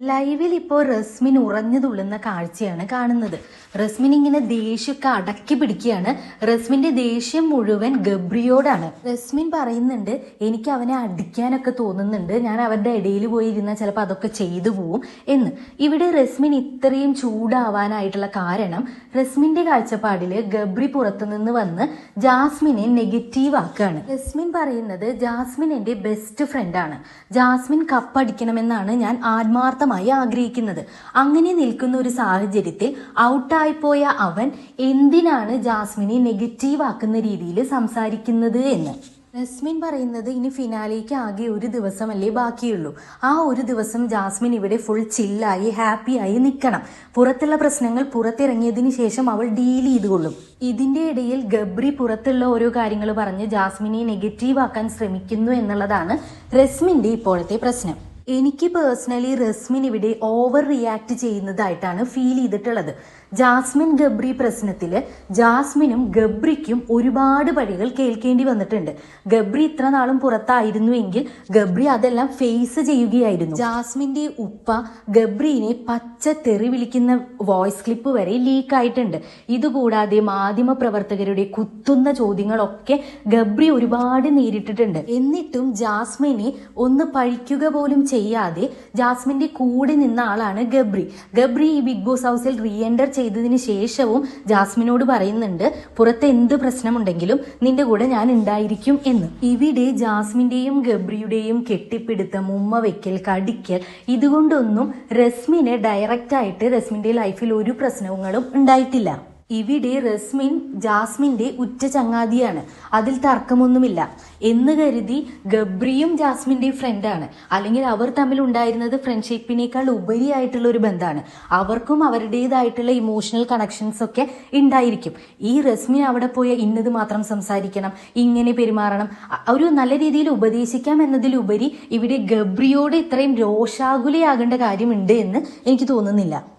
ലൈവിൽ ഇപ്പോൾ റസ്മിൻ ഉറഞ്ഞു തുള്ളുന്ന കാഴ്ചയാണ് കാണുന്നത്. റസ്മിൻ ഇങ്ങനെ ദേഷ്യമൊക്കെ അടക്കി പിടിക്കുകയാണ്. റസ്മിന്റെ ദേഷ്യം മുഴുവൻ ഗബ്രിയോടാണ്. റസ്മിൻ പറയുന്നുണ്ട് എനിക്ക് അവനെ അടിക്കാനൊക്കെ തോന്നുന്നുണ്ട്. ഞാൻ അവരുടെ ഇടയിൽ പോയി ഇരുന്നാൽ ചിലപ്പോൾ അതൊക്കെ ചെയ്തു പോവും എന്ന്. ഇവിടെ റസ്മിൻ ഇത്രയും ചൂടാവാനായിട്ടുള്ള കാരണം റസ്മിന്റെ കാഴ്ചപ്പാടിൽ ഗബ്രി പുറത്തുനിന്ന് വന്ന് ജാസ്മിനെ നെഗറ്റീവ് ആക്കുകയാണ്. റസ്മിൻ പറയുന്നത് ജാസ്മിൻ എന്റെ ബെസ്റ്റ് ഫ്രണ്ടാണ്. ജാസ്മിൻ കപ്പടിക്കണമെന്നാണ് ഞാൻ ആത്മാർത്ഥമായി ആഗ്രഹിക്കുന്നത്. അങ്ങനെ നിൽക്കുന്ന ഒരു സാഹചര്യത്തിൽ ഔട്ടായിപ്പോയ അവൻ എന്തിനാണ് ജാസ്മിനെ നെഗറ്റീവ് ആക്കുന്ന രീതിയിൽ സംസാരിക്കുന്നത് എന്ന്? റസ്മിൻ പറയുന്നത് ഇനി ഫിനാലേക്ക് ആകെ ഒരു ദിവസമല്ലേ ബാക്കിയുള്ളൂ. ആ ഒരു ദിവസം ജാസ്മിൻ ഇവിടെ ഫുൾ ചില്ലായി ഹാപ്പിയായി നിൽക്കണം. പുറത്തുള്ള പ്രശ്നങ്ങൾ പുറത്തിറങ്ങിയതിന് ശേഷം അവൾ ഡീൽ ചെയ്തുകൊള്ളും. ഇതിന്റെ ഇടയിൽ ഗബ്രി പുറത്തുള്ള ഓരോ കാര്യങ്ങൾ പറഞ്ഞ് ജാസ്മിനെ നെഗറ്റീവ് ആക്കാൻ ശ്രമിക്കുന്നു എന്നുള്ളതാണ് റസ്മിന്റെ ഇപ്പോഴത്തെ പ്രശ്നം. എനിക്ക് പേഴ്സണലി റസ്മിൻ ഇവിടെ ഓവർ റിയാക്ട് ചെയ്യുന്നതായിട്ടാണ് ഫീൽ ചെയ്തിട്ടുള്ളത്. ജാസ്മിൻ ഗബ്രി പ്രശ്നത്തിൽ ജാസ്മിനും ഗബ്രിക്കും ഒരുപാട് വഴികൾ കേൾക്കേണ്ടി വന്നിട്ടുണ്ട്. ഗബ്രി ഇത്ര നാളും പുറത്തായിരുന്നുവെങ്കിൽ ഗബ്രി അതെല്ലാം ഫേസ് ചെയ്യുകയായിരുന്നു. ജാസ്മിന്റെ ഉപ്പ ഗബ്രീനെ പച്ച തെറി വിളിക്കുന്ന വോയിസ് ക്ലിപ്പ് വരെ ലീക്ക് ആയിട്ടുണ്ട്. ഇതുകൂടാതെ മാധ്യമ പ്രവർത്തകരുടെ കുത്തുന്ന ചോദ്യങ്ങളൊക്കെ ഗബ്രി ഒരുപാട് നേരിട്ടിട്ടുണ്ട്. എന്നിട്ടും ജാസ്മിനെ ഒന്ന് പഴിക്കുക പോലും ചെയ്യാതെ ജാസ്മിന്റെ കൂടെ നിന്ന ആളാണ് ഗബ്രി. ഗബ്രി ഈ ബിഗ് ബോസ് ഹൗസിൽ റീ എന്റർ ചെയ്തതിന് ശേഷവും ജാസ്മിനോട് പറയുന്നുണ്ട് പുറത്ത് എന്ത് പ്രശ്നമുണ്ടെങ്കിലും നിന്റെ കൂടെ ഞാൻ ഉണ്ടായിരിക്കും എന്ന്. ഇവിടെ ജാസ്മിന്റെയും ഗബ്രിയുടെയും കെട്ടിപ്പിടുത്തം ഉമ്മ വെക്കൽ കടിക്കൽ ഇതുകൊണ്ടൊന്നും റസ്മിന് ഡയറക്റ്റ് ആയിട്ട് റസ്മിന്റെ ലൈഫിൽ ഒരു പ്രശ്നങ്ങളും ഉണ്ടായിട്ടില്ല. ഇവിടെ റസ്മിൻ ജാസ്മിന്റെ ഉറ്റ ചങ്ങാതിയാണ്. അതിൽ തർക്കമൊന്നുമില്ല. എന്ന് കരുതി ഗബ്രിയും ജാസ്മിന്റെ ഫ്രണ്ടാണ് അല്ലെങ്കിൽ അവർ തമ്മിൽ ഉണ്ടായിരുന്നത് ഫ്രണ്ട്ഷിപ്പിനേക്കാൾ ഉപരിയായിട്ടുള്ള ഒരു ബന്ധമാണ്. അവർക്കും അവരുടേതായിട്ടുള്ള ഇമോഷണൽ കണക്ഷൻസ് ഒക്കെ ഉണ്ടായിരിക്കും. ഈ റസ്മിൻ അവിടെ പോയ ഇന്നത് മാത്രം സംസാരിക്കണം ഇങ്ങനെ പെരുമാറണം ഒരു നല്ല രീതിയിൽ ഉപദേശിക്കാം എന്നതിലുപരി ഇവിടെ ഗബ്രിയോട് ഇത്രയും രോഷാകുലയാകേണ്ട കാര്യമുണ്ട് എന്ന് എനിക്ക് തോന്നുന്നില്ല.